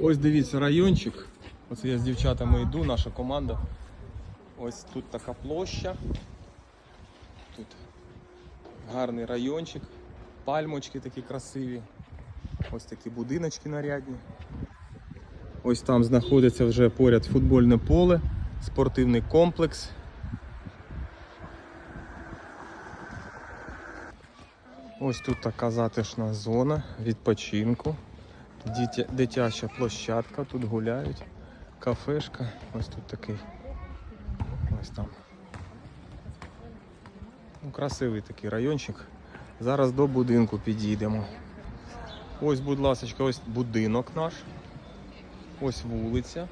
Ось дивіться райончик. Оце я з дівчатами йду, наша команда. Ось тут така площа. Тут гарний райончик, пальмочки такі красиві. Ось такі будиночки нарядні. Ось там знаходиться вже поряд футбольне поле, спортивний комплекс. Ось тут така затишна зона відпочинку. Дитя, дитяча площадка, тут гуляють, кафешка, ось тут такий. Ось там. Ну, красивий такий райончик. Зараз до будинку підійдемо. Ось, будь ласка, ось будинок наш. Ось вулиця.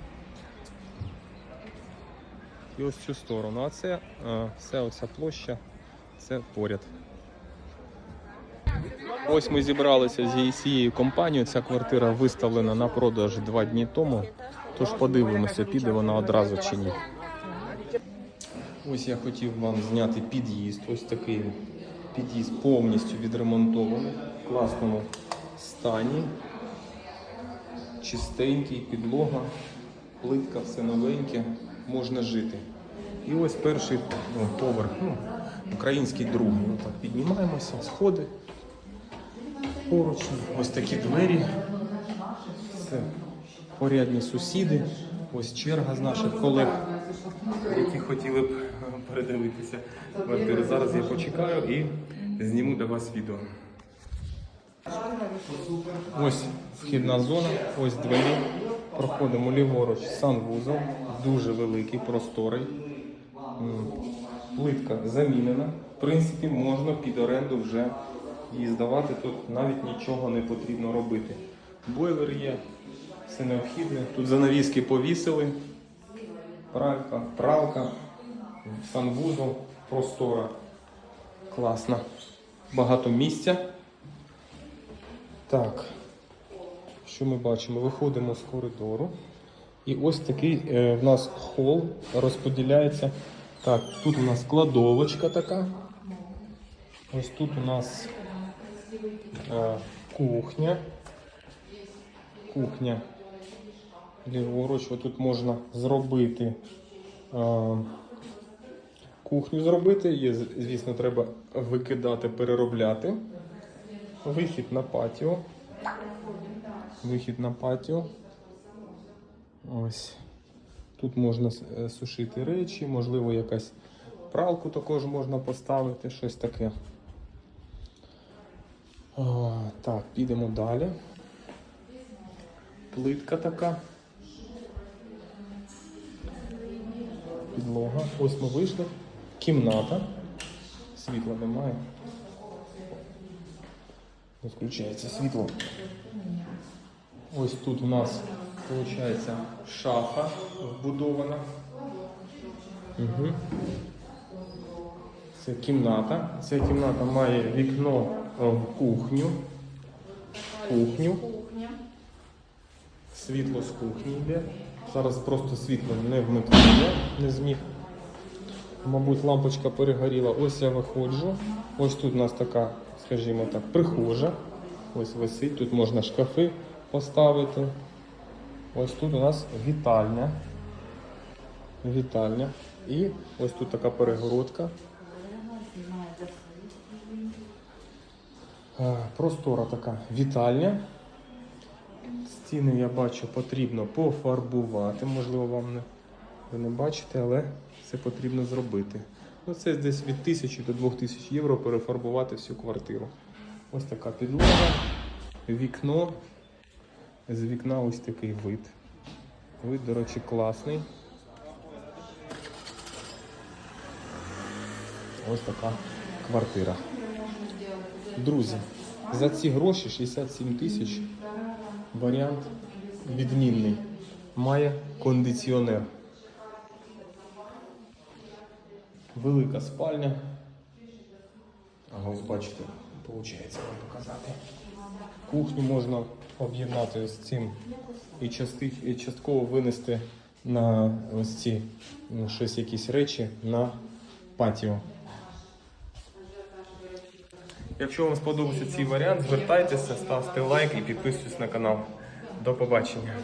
І ось цю сторону. А це е, вся оця площа, це поряд. Ось ми зібралися з цією компанією. Ця квартира виставлена на продаж два дні тому. Тож подивимося, піде вона одразу чи ні. Ось я хотів вам зняти під'їзд. Ось такий під'їзд повністю відремонтований, в класному стані. Чистенький, підлога, плитка, все новеньке, можна жити. І ось перший поверх, ну, український другий. Отак піднімаємося, сходи поруч. Ось такі двері. Це порядні сусіди. Ось черга з наших колег, які хотіли б е, передивитися квартири. Зараз я почекаю і зніму для вас відео. Ось вхідна зона, ось двері. Проходимо ліворуч, санвузол, дуже великий, просторий. Плитка замінена. В принципі, можна під оренду вже її здавати. Тут навіть нічого не потрібно робити. Бойлер є, все необхідне. Тут занавіски повісили, пралька, пралка, санвузол, простора. Класно. Багато місця. Так, що ми бачимо? Виходимо з коридору. І ось такий е, в нас хол розподіляється. Так, тут у нас кладовочка така. Ось тут у нас кухня. Кухня. Ліворуч, тут можна зробити кухню зробити. Є, звісно, треба викидати, переробляти. Вихід на патіо. Вихід на патіо. Ось. Тут можна е, сушити речі, можливо, якась пралку також можна поставити, щось таке. О, так, підемо далі. Плитка така. Підлога. Ось ми вийшли. Кімната. Світла немає. Не включається світло. Ось тут у нас виходить шафа вбудована. Угу. Це кімната. Ця кімната має вікно в кухню. Кухню. Світло з кухні йде. Зараз просто світло не вмикнуло, не зміг. Мабуть, лампочка перегоріла. Ось я виходжу. Ось тут у нас така, скажімо так, прихожа. Ось висить, тут можна шкафи поставити. Ось тут у нас вітальня. Вітальня. І ось тут така перегородка. Простора така вітальня. Стіни я бачу потрібно пофарбувати. Можливо, вам не, ви не бачите, але це потрібно зробити. Ну, це десь від 1000 до 2000 євро перефарбувати всю квартиру. Ось така підлога, вікно. З вікна ось такий вид. Вид, до речі, класний. Ось така квартира. Друзі, за ці гроші 67 тисяч варіант відмінний. Має кондиціонер. Велика спальня. А ось бачите, виходить вам показати. Кухню можна об'єднати з цим і, части, і частково винести на ось ці ну, щось якісь речі на патіо. Якщо вам сподобався цей варіант, звертайтеся, ставте лайк і підписуйтесь на канал. До побачення.